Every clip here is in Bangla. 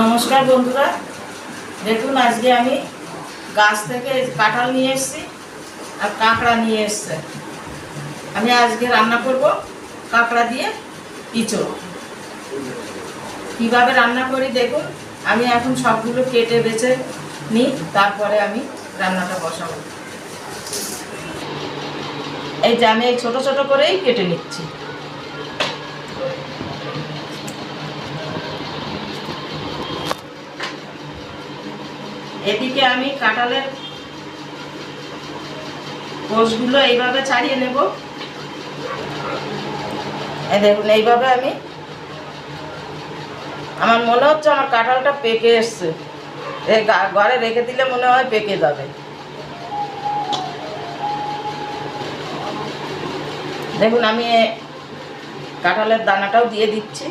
নমস্কার বন্ধুরা। দেখুন, আজকে আমি গাছ থেকে কাঁঠাল নিয়ে এসেছি আর কাঁকড়া নিয়ে এসছে। আমি আজকে রান্না করব কাঁকড়া দিয়ে ইঁচড়। কীভাবে রান্না করি দেখুন, আমি এখন সবগুলো কেটে বেছে নিই, তারপরে আমি রান্নাটা বসাবো। এই যে আমি ছোটো ছোটো করেই কেটে নিচ্ছি। এদিকে আমি কাঁঠালের কোষগুলো এইভাবে ছাড়িয়ে নেব। এই দেখুন, এইভাবে আমি আমার মনে হচ্ছে আমার কাঁঠালটা পেকে এসছে। ঘরে রেখে দিলে মনে হয় পেকে যাবে। দেখুন, আমি কাঁঠালের দানাটাও দিয়ে দিচ্ছি।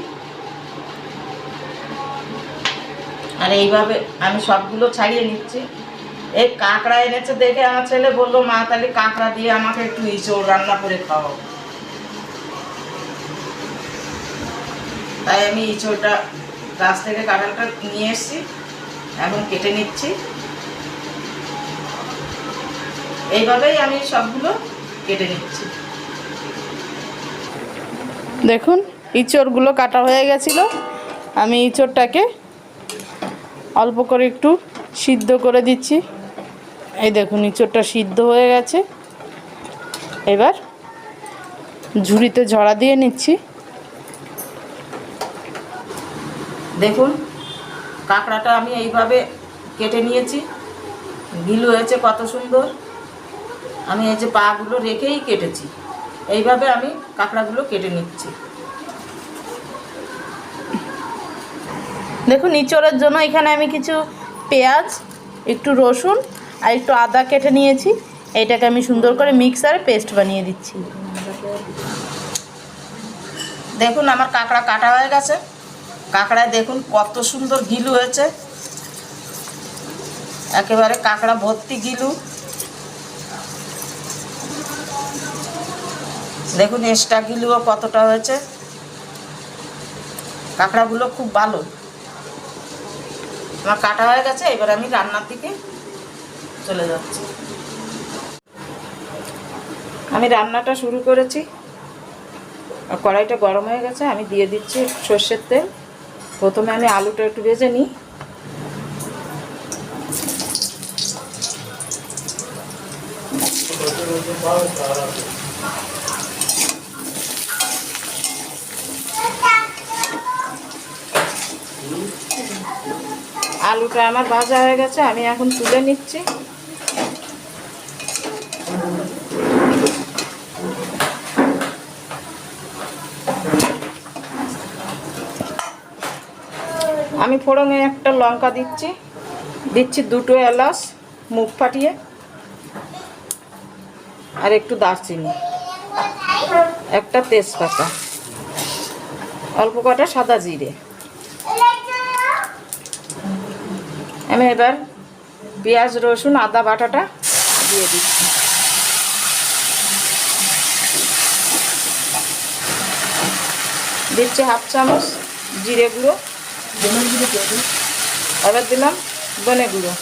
আর এইভাবে আমি সবগুলো ছাড়িয়ে নিচ্ছি। এই কাঁকড়া এনেছে দেখে আমার ছেলে বলল, মা, তাহলে কাঁকড়া দিয়ে আমাকে একটু ইঁচড় রান্না করে খাওয়াও। তাই আমি ইঁচড়টা গাছ থেকে কাঁঠালটা নিয়ে এসেছি এখন কেটে নিচ্ছি। এইভাবেই আমি সবগুলো কেটে নিচ্ছি। দেখুন, ইঁচড়গুলো কাটা হয়ে গেছিল। আমি ইঁচড়টাকে অল্প করে একটু সিদ্ধ করে দিচ্ছি। এই দেখুন, ইঁচড়টা সিদ্ধ হয়ে গেছে। এবার ঝুড়িতে ঝরা দিয়ে নিচ্ছি। দেখুন, কাঁকড়াটা আমি এইভাবে কেটে নিয়েছি। গিলু হয়েছে কত সুন্দর। আমি এই যে পাগুলো রেখেই কেটেছি। এইভাবে আমি কাঁকড়াগুলো কেটে নিচ্ছি। দেখুন ইঁচড়ের জন্য এখানে আমি কিছু পেঁয়াজ, একটু রসুন আর একটু আদা কেটে নিয়েছি। এটাকে আমি সুন্দর করে মিক্সারে পেস্ট বানিয়ে দিচ্ছি। দেখুন, আমার কাঁকড়া কাটা হয়ে গেছে। কাঁকড়ায় দেখুন, কত সুন্দর গিলু হয়েছে। একেবারে কাঁকড়া ভর্তি গিলু। দেখুন, এক্সট্রা গিলুও কতটা হয়েছে। কাঁকড়াগুলো খুব ভালো। আমার কাটা হয়ে গেছে, এবার আমি রান্নার দিকে চলে যাচ্ছি। আমি রান্নাটা শুরু করেছি। কড়াইটা গরম হয়ে গেছে, আমি দিয়ে দিচ্ছি সর্ষের তেল। প্রথমে আমি আলুটা একটু ভেজে নিই। আলুটা আমার ভাজা হয়ে গেছে, আমি এখন তুলে নিচ্ছি। আমি ফোড়নে একটা লঙ্কা দিচ্ছি দিচ্ছি দুটো এলাচ, মুখ ফাটিয়ে, আর একটু দারচিনি, একটা তেজপাতা, অল্প কটা সাদা জিরে। আমি এবার পেঁয়াজ, রসুন, আদা, বাটাটা দিয়ে দিচ্ছি। দিচ্ছি হাফ চামচ জিরে গুঁড়ো। এবার দিলাম ধনে গুঁড়ো।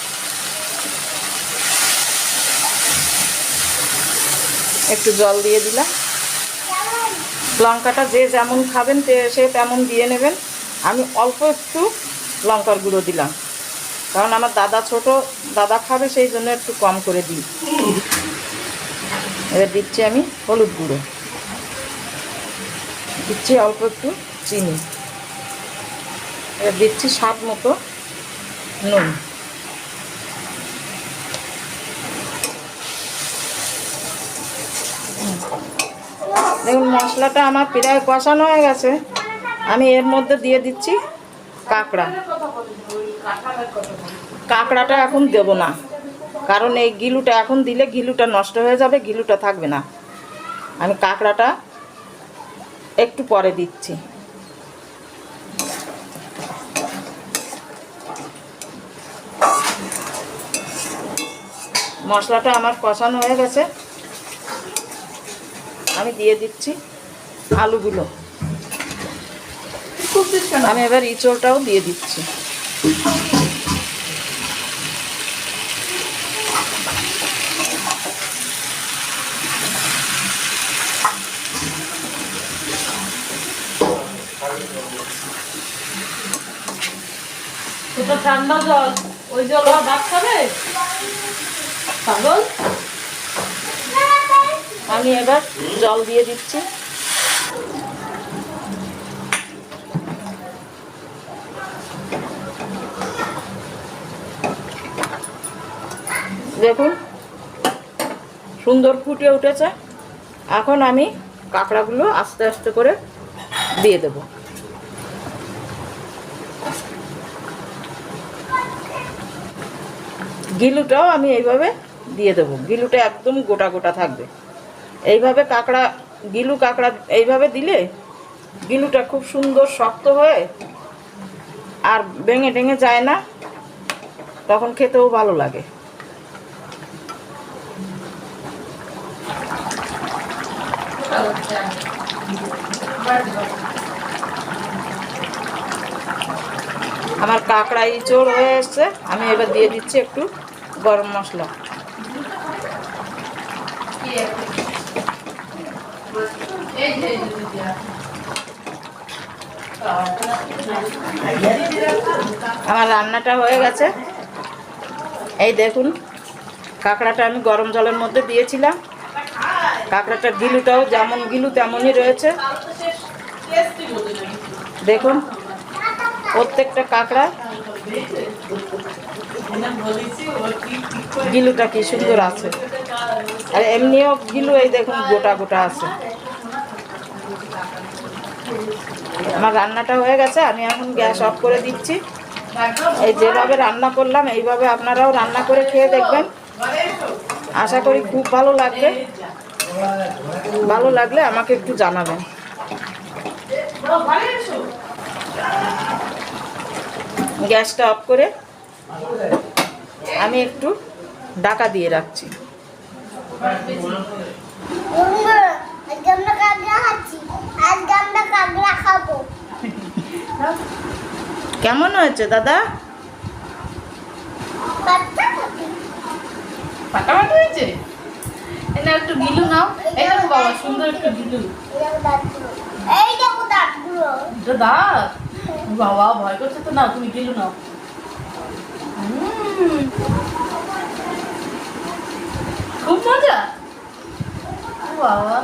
একটু জল দিয়ে দিলাম। লঙ্কাটা যে যেমন খাবেন, সে তেমন দিয়ে নেবেন। আমি অল্প একটু লঙ্কার গুঁড়ো দিলাম। কারণ আমার দাদা ছোট, দাদা খাবে সেই জন্য একটু কম করে দিই। এবার দিচ্ছি আমি হলুদ গুঁড়ো। দিচ্ছি অল্প একটু চিনি। এবার দিচ্ছি স্বাদ মতো নুন। দেখুন, মশলাটা আমার প্রায় কষানো হয়ে গেছে। আমি এর মধ্যে দিয়ে দিচ্ছি কাঁকড়া। কাঁকড়াটা এখন দেব না। কারণ এই গিলুটা এখন দিলে গিলুটা নষ্ট হয়ে যাবে, গিলুটা থাকবে না। আমি কাঁকড়াটা একটু পরে দিচ্ছি। মশলাটা আমার কষানো হয়ে গেছে। আমি দিয়ে দিচ্ছি আলুগুলো। আমি এবার ইঁচড়টাও দিয়ে দিচ্ছি। ঠান্ডা জল ওই জল আর ভাত খাবে? পাগল? আমি এবার জল দিয়ে দিচ্ছি। দেখুন, সুন্দর ফুটে উঠেছে। এখন আমি কাঁকড়াগুলো আস্তে আস্তে করে দিয়ে দেব। গিলুটাও আমি এইভাবে দিয়ে দেবো। গিলুটা একদম গোটা গোটা থাকবে। এইভাবে কাঁকড়া, গিলু কাঁকড়া এইভাবে দিলে গিলুটা খুব সুন্দর শক্ত হয়ে আর ভেঙে টেঙে যায় না, তখন খেতেও ভালো লাগে। আমার কাঁকড়া ইঁচড় হয়ে এসছে। আমি এবার দিয়ে দিচ্ছি একটু গরম মশলা। আমার রান্নাটা হয়ে গেছে। এই দেখুন, কাঁকড়াটা আমি গরম জলের মধ্যে দিয়েছিলাম। কাঁকড়াটার গিলুটাও যেমন গিলু তেমনই রয়েছে। দেখুন, প্রত্যেকটা কাঁকড়া গিলুটা কি সুন্দর আছে। আর এমনিও গিলু এই দেখুন গোটা গোটা আছে। আমার রান্নাটা হয়ে গেছে, আমি এখন গ্যাস অফ করে দিচ্ছি। এই যেভাবে রান্না করলাম, এইভাবে আপনারাও রান্না করে খেয়ে দেখবেন। আশা করি খুব ভালো লাগবে। ভালো লাগলে আমাকে একটু জানাবেন। গ্যাসটা অফ করে আমি একটু ডাকা দিয়ে রাখছি। কেমন হয়েছে দাদা বাচ্চা খাবি ফাটাফাটি হয়েছে এটা একটু গিলু নাও। এই দেখো বাবা সুন্দর একটু গিলু। এই দেখো দাঁতগুলো দাঁত? বাবা ভয় করছে তো না তুমি গিলু নাও। খুব মজা। বাবা।